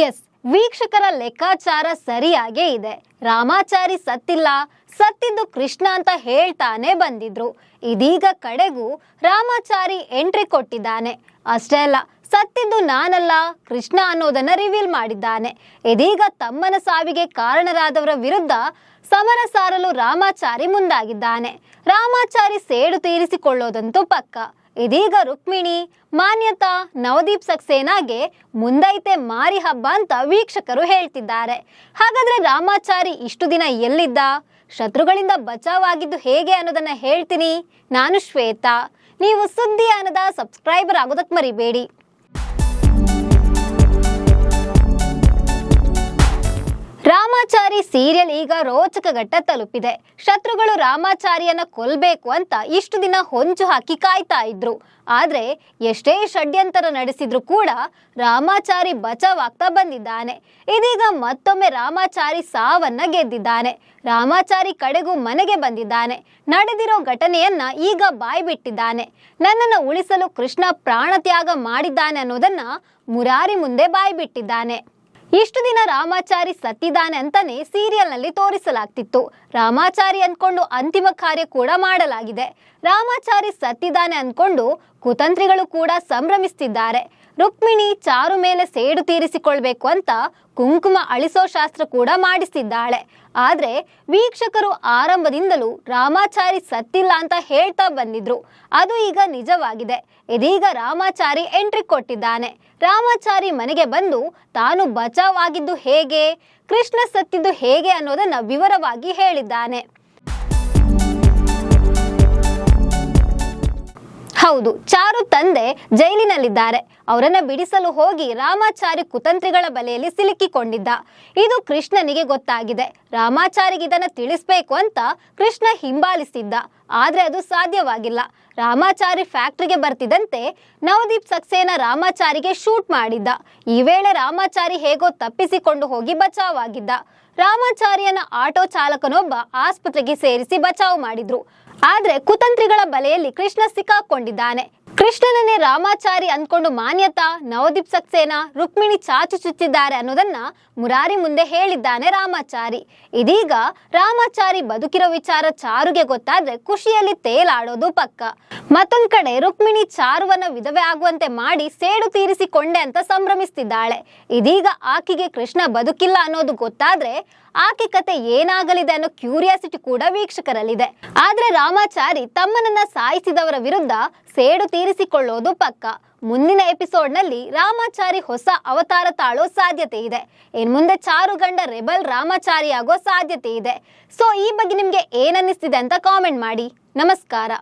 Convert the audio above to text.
S ವೀಕ್ಷಕರ ಲೆಕ್ಕಾಚಾರ ಸರಿಯಾಗೇ ಇದೆ. ರಾಮಾಚಾರಿ ಸತ್ತಿಲ್ಲ, ಸತ್ತಿದ್ದು ಕೃಷ್ಣ ಅಂತ ಹೇಳ್ತಾನೆ ಬಂದಿದ್ರು. ಇದೀಗ ಕಡೆಗೂ ರಾಮಾಚಾರಿ ಎಂಟ್ರಿ ಕೊಟ್ಟಿದ್ದಾನೆ. ಅಷ್ಟೇ ಅಲ್ಲ, ಸತ್ತಿದ್ದು ನಾನಲ್ಲ, ಕೃಷ್ಣ ಅನ್ನೋದನ್ನ ರಿವೀಲ್ ಮಾಡಿದ್ದಾನೆ. ಇದೀಗ ತಮ್ಮನ ಸಾವಿಗೆ ಕಾರಣರಾದವರ ವಿರುದ್ಧ ಸಮರ ಸಾರಲು ರಾಮಾಚಾರಿ ಮುಂದಾಗಿದ್ದಾನೆ. ರಾಮಾಚಾರಿ ಸೇಡು ತೀರಿಸಿಕೊಳ್ಳೋದಂತೂ ಪಕ್ಕ. ಇದೀಗ ರುಕ್ಮಿಣಿ ಮಾನ್ಯತಾ ನವದೀಪ್ ಸಕ್ಸೇನಾಗೆ ಮುಂದೈತೆ ಮಾರಿ ಹಬ್ಬ ಅಂತ ವೀಕ್ಷಕರು ಹೇಳ್ತಿದ್ದಾರೆ. ಹಾಗಾದ್ರೆ ರಾಮಾಚಾರಿ ಇಷ್ಟು ದಿನ ಎಲ್ಲಿದ್ದ? ಶತ್ರುಗಳಿಂದ ಬಚಾವಾಗಿದ್ದು ಹೇಗೆ ಅನ್ನೋದನ್ನ ಹೇಳ್ತೀನಿ. ನಾನು ಶ್ವೇತಾ. ನೀವು ಸುದ್ದಿ ಅನ್ನದ ಸಬ್ಸ್ಕ್ರೈಬರ್ ಆಗೋದಕ್ಕೆ ಮರಿಬೇಡಿ. ರಾಮಾಚಾರಿ ಸೀರಿಯಲ್ ಈಗ ರೋಚಕ ಘಟ್ಟ ತಲುಪಿದೆ. ಶತ್ರುಗಳು ರಾಮಾಚಾರಿಯನ್ನ ಕೊಲ್ಬೇಕು ಅಂತ ಇಷ್ಟು ದಿನ ಹೊಂಚು ಹಾಕಿ ಕಾಯ್ತಾ ಇದ್ರು. ಆದ್ರೆ ಎಷ್ಟೇ ಷಡ್ಯಂತರ ನಡೆಸಿದ್ರು ಕೂಡ ರಾಮಾಚಾರಿ ಬಚಾವಾಗ್ತಾ ಬಂದಿದ್ದಾನೆ. ಇದೀಗ ಮತ್ತೊಮ್ಮೆ ರಾಮಾಚಾರಿ ಸಾವನ್ನ ಗೆದ್ದಿದ್ದಾನೆ. ರಾಮಾಚಾರಿ ಕಡೆಗೂ ಮನೆಗೆ ಬಂದಿದ್ದಾನೆ. ನಡೆದಿರೋ ಘಟನೆಯನ್ನ ಈಗ ಬಾಯ್ಬಿಟ್ಟಿದ್ದಾನೆ ನನ್ನನ್ನು ಉಳಿಸಲು ಕೃಷ್ಣ ಪ್ರಾಣತ್ಯಾಗ ಮಾಡಿದ್ದಾನೆ ಅನ್ನೋದನ್ನ ಮುರಾರಿ ಮುಂದೆ ಬಾಯ್ಬಿಟ್ಟಿದ್ದಾನೆ ಇಷ್ಟು ದಿನ ರಾಮಾಚಾರಿ ಸತ್ತಿದ್ದಾನೆ ಅಂತಾನೆ ಸೀರಿಯಲ್ನಲ್ಲಿ ತೋರಿಸಲಾಗ್ತಿತ್ತು. ರಾಮಾಚಾರಿ ಅನ್ಕೊಂಡು ಅಂತಿಮ ಕಾರ್ಯ ಕೂಡ ಮಾಡಲಾಗಿದೆ. ರಾಮಾಚಾರಿ ಸತ್ತಿದ್ದಾನೆ ಅನ್ಕೊಂಡು ಕುತಂತ್ರಿಗಳು ಕೂಡ ಸಂಭ್ರಮಿಸ್ತಿದ್ದಾರೆ. ರುಕ್ಮಿಣಿ ಚಾರು ಮೇಲೆ ಸೇಡು ತೀರಿಸಿಕೊಳ್ಬೇಕು ಅಂತ ಕುಂಕುಮ ಅಳಿಸೋ ಶಾಸ್ತ್ರ ಕೂಡ ಮಾಡಿಸ್ತಿದ್ದಾಳೆ. ಆದ್ರೆ ವೀಕ್ಷಕರು ಆರಂಭದಿಂದಲೂ ರಾಮಾಚಾರಿ ಸತ್ತಿಲ್ಲ ಅಂತ ಹೇಳ್ತಾ ಬಂದಿದ್ರು. ಅದು ಈಗ ನಿಜವಾಗಿದೆ. ಇದೀಗ ರಾಮಾಚಾರಿ ಎಂಟ್ರಿ ಕೊಟ್ಟಿದ್ದಾನೆ. ರಾಮಾಚಾರಿ ಮನೆಗೆ ಬಂದು ತಾನು ಬಚಾವ್ ಆಗಿದ್ದು ಹೇಗೆ, ಕೃಷ್ಣ ಸತ್ತಿದ್ದು ಹೇಗೆ ಅನ್ನೋದನ್ನ ವಿವರವಾಗಿ ಹೇಳಿದ್ದಾನೆ. ಹೌದು, ಚಾರು ತಂದೆ ಜೈಲಿನಲ್ಲಿದ್ದಾರೆ. ಅವರನ್ನ ಬಿಡಿಸಲು ಹೋಗಿ ರಾಮಾಚಾರಿ ಕುತಂತ್ರಿಗಳ ಬಲೆಯಲ್ಲಿ ಸಿಲುಕಿಕೊಂಡಿದ್ದ. ಇದು ಕೃಷ್ಣನಿಗೆ ಗೊತ್ತಾಗಿದೆ. ರಾಮಾಚಾರಿಗೆ ಇದನ್ನು ತಿಳಿಸ್ಬೇಕು ಅಂತ ಕೃಷ್ಣ ಹಿಂಬಾಲಿಸಿದ್ದ. ಆದರೆ ಅದು ಸಾಧ್ಯವಾಗಿಲ್ಲ. ರಾಮಾಚಾರಿ ಫ್ಯಾಕ್ಟ್ರಿಗೆ ಬರ್ತಿದ್ದಂತೆ ನವದೀಪ್ ಸಕ್ಸೇನಾ ರಾಮಾಚಾರಿಗೆ ಶೂಟ್ ಮಾಡಿದ್ದ. ಈ ವೇಳೆ ರಾಮಾಚಾರಿ ಹೇಗೋ ತಪ್ಪಿಸಿಕೊಂಡು ಹೋಗಿ ಬಚಾವಾಗಿದ್ದ ರಾಮಾಚಾರಿಯನ್ನ ಆಟೋ ಚಾಲಕನೊಬ್ಬ ಆಸ್ಪತ್ರೆಗೆ ಸೇರಿಸಿ ಬಚಾವ್ ಮಾಡಿದ್ರು. ಆದ್ರೆ ಕುತಂತ್ರಿಗಳ ಬಲೆಯಲ್ಲಿ ಕೃಷ್ಣ ಸಿಕ್ಕಾಕೊಂಡಿದ್ದಾನೆ. ಕೃಷ್ಣನನ್ನೇ ರಾಮಾಚಾರಿ ಅಂದ್ಕೊಂಡು ಮಾನ್ಯತಾ, ನವದೀಪ್ ಸಕ್ಸೇನಾ, ರುಕ್ಮಿಣಿ ಚಾಚು ಚುಚ್ಚಿದ್ದಾರೆ ಅನ್ನೋದನ್ನ ಮುರಾರಿ ಮುಂದೆ ಹೇಳಿದ್ದಾನೆ ರಾಮಾಚಾರಿ. ಇದೀಗ ರಾಮಾಚಾರಿ ಬದುಕಿರೋ ವಿಚಾರ ಚಾರುಗೆ ಗೊತ್ತಾದ್ರೆ ಖುಷಿಯಲ್ಲಿ ತೇಲಾಡೋದು ಪಕ್ಕ. ಮತ್ತೊಂದ್ ಕಡೆ ರುಕ್ಮಿಣಿ ಚಾರುವನ್ನ ವಿಧವೆ ಆಗುವಂತೆ ಮಾಡಿ ಸೇಡು ತೀರಿಸಿಕೊಂಡೆ ಅಂತ ಸಂಭ್ರಮಿಸ್ತಿದ್ದಾಳೆ. ಇದೀಗ ಆಕೆಗೆ ಕೃಷ್ಣ ಬದುಕಿಲ್ಲ ಅನ್ನೋದು ಗೊತ್ತಾದ್ರೆ ಆಕೆ ಕತೆ ಏನಾಗಲಿದೆ ಅನ್ನೋ ಕ್ಯೂರಿಯಾಸಿಟಿ ಕೂಡ ವೀಕ್ಷಕರಲ್ಲಿದೆ. ಆದ್ರೆ ರಾಮಾಚಾರಿ ತಮ್ಮನನ್ನ ಸಾಯಿಸಿದವರ ವಿರುದ್ಧ ಸೇಡು ತೀರಿಸಿಕೊಳ್ಳೋದು ಪಕ್ಕ. ಮುಂದಿನ ಎಪಿಸೋಡ್ನಲ್ಲಿ ರಾಮಾಚಾರಿ ಹೊಸ ಅವತಾರ ತಾಳೋ ಸಾಧ್ಯತೆ ಇದೆ. ಇನ್ ಮುಂದೆ ಚಾರು ಗಂಡ ರೆಬಲ್ ರಾಮಾಚಾರಿ ಆಗೋ ಸಾಧ್ಯತೆ ಇದೆ. ಸೊ ಈ ಬಗ್ಗೆ ನಿಮ್ಗೆ ಏನನ್ನಿಸ್ತಿದೆ ಅಂತ ಕಾಮೆಂಟ್ ಮಾಡಿ. ನಮಸ್ಕಾರ.